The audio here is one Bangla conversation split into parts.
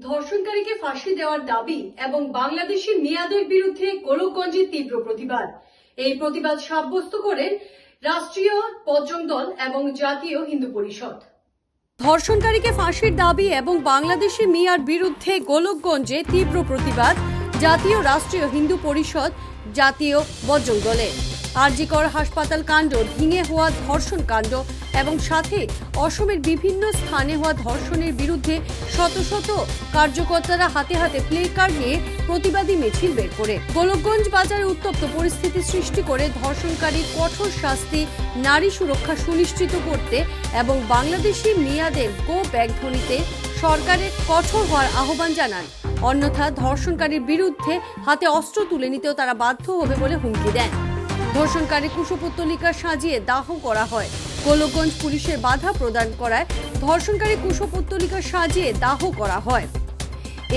ধর্ষণকারীকে ফাঁসি দেওয়ার দাবি এবং বাংলাদেশের মিয়াদের বিরুদ্ধে গোলকগঞ্জে তীব্র প্রতিবাদ। এই প্রতিবাদ সাব্যস্ত করেন রাষ্ট্রীয় পর্যটন দল এবং জাতীয় হিন্দু পরিষদ। ধর্ষণকারীকে ফাঁসির দাবি এবং বাংলাদেশি মিয়ার বিরুদ্ধে গোলকগঞ্জে তীব্র প্রতিবাদ জাতীয় রাষ্ট্রীয় হিন্দু পরিষদ জাতীয় বজ্রং দলে আরজিকর হাসপাতাল কাণ্ড, ভেঙে হওয়া ধর্ষণ কাণ্ড এবং সাথে অসমের বিভিন্ন স্থানে হওয়া ধর্ষণের বিরুদ্ধে শত শত কার্যকর্তারা হাতে হাতে প্লে কার্ড নিয়ে প্রতিবাদী মিছিল বের করে। গোলকগঞ্জ বাজারে উত্তপ্ত পরিস্থিতি সৃষ্টি করে ধর্ষণকারী কঠোর শাস্তি, নারী সুরক্ষা সুনিশ্চিত করতে এবং বাংলাদেশি মিয়াদের গো ব্যাগ ধ্বনিতে সরকারের কঠোর হওয়ার আহ্বান জানান। অন্যথা ধর্ষণকারীর বিরুদ্ধে হাতে অস্ত্র তুলে নিতেও তারা বাধ্য হবে বলে হুমকি দেন। ধর্ষণকারী কুশপুত্তলিকা সাজিয়ে দাহ করা হয়। গোলকগঞ্জ পুলিশের বাধা প্রদান করায় ধর্ষণকারী কুশপুত্তলিকা সাজিয়ে দাহ করা হয়।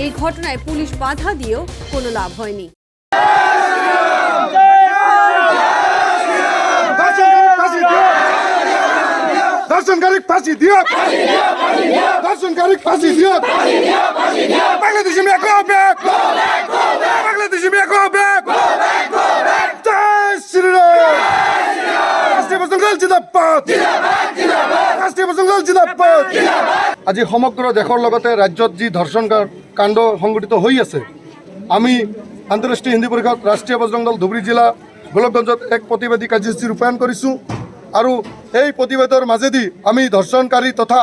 এই ঘটনায় পুলিশ বাধা দিয়েও কোনো লাভ হয়নি। দর্শনকারী ফাঁসি দিও। দর্শনকারী ফাঁসি বাংলাদেশি গো ব্যাক বাংলাদেশি মেয়ে গো ব্যাক জয় শ্রীরাম বসংগল জিন্দাবাদ। ৰাষ্ট্ৰীয় জিন্দাবাদ। আজি সমগ্ৰ দেশৰ লগতে ৰাজ্যত যি ধৰ্ষণ কাণ্ড সংঘটিত হৈ আছে, আমি আন্তঃৰাষ্ট্ৰীয় হিন্দী পৰিষদ, ৰাষ্ট্ৰীয় বজৰং দল ধুবুৰী জিলা, গোলকগঞ্জত এক প্ৰতিবাদী কাৰ্যসূচী ৰূপায়ণ কৰিছোঁ আৰু এই প্ৰতিবাদৰ মাজেদি আমি ধৰ্ষণকাৰী তথা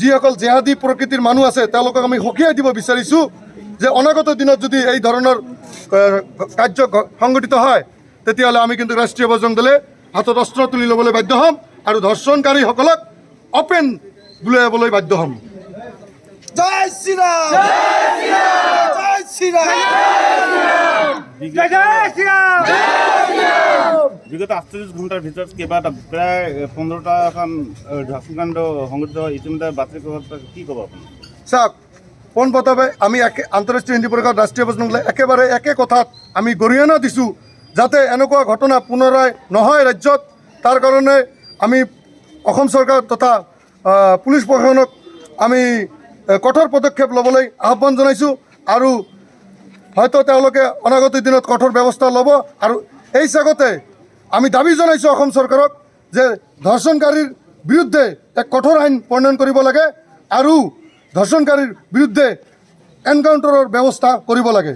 যিসকল জেহাদী প্ৰকৃতিৰ মানুহ আছে, তেওঁলোকক আমি সকীয়াই দিব বিচাৰিছোঁ যে অনাগত দিনত যদি এই ধৰণৰ কাৰ্য সংঘটিত হয়, তেতিয়াহ'লে আমি কিন্তু ৰাষ্ট্ৰীয় বজৰং দলে হাতত অস্ত্ৰ তুলি ল'বলৈ বাধ্য হ'ম আৰু ধৰ্ষণকাৰীসকলক অপেন গুলিয়াবলৈ বাধ্য হ'ম। জয় শ্রীরাম। জয় শ্রীরাম। বিগত আটচল্লিশ ঘণ্টার ভিতৰত কেইবাটা প্ৰায় পোন্ধৰটা এখন ধৰ্ষণকাণ্ড সংঘটিত হয় ইতিমধ্যে বাতৰি কাকত কি ক'ব আপুনি? চাওক পোনপ্ৰথমে আমি একে আন্তঃৰাষ্ট্ৰীয় হিন্দী পৰিষদ ৰাষ্ট্ৰীয় প্ৰশ্নলে একেবাৰে একে কথাত আমি গৰিহণা দিছোঁ। যাতে এনেকুৱা ঘটনা পুনৰাই নহয় ৰাজ্যত। তাৰ কাৰণে আমি অসম চৰকাৰ তথা পুলিচ প্ৰশাসনক আমি কঠোৰ পদক্ষেপ ল'বলৈ আহ্বান জনাইছোঁ আৰু হয়তো তেওঁলোকে অনাগত দিনত কঠোৰ ব্যৱস্থা ল'ব আৰু এই চাগতে আমি দাবি জনাইছোঁ অসম চৰকাৰক যে ধৰ্ষণকাৰীৰ বিৰুদ্ধে এক কঠোৰ আইন প্ৰণয়ন কৰিব লাগে আৰু ধৰ্ষণকাৰীৰ বিৰুদ্ধে এনকাউণ্টাৰৰ ব্যৱস্থা কৰিব লাগে।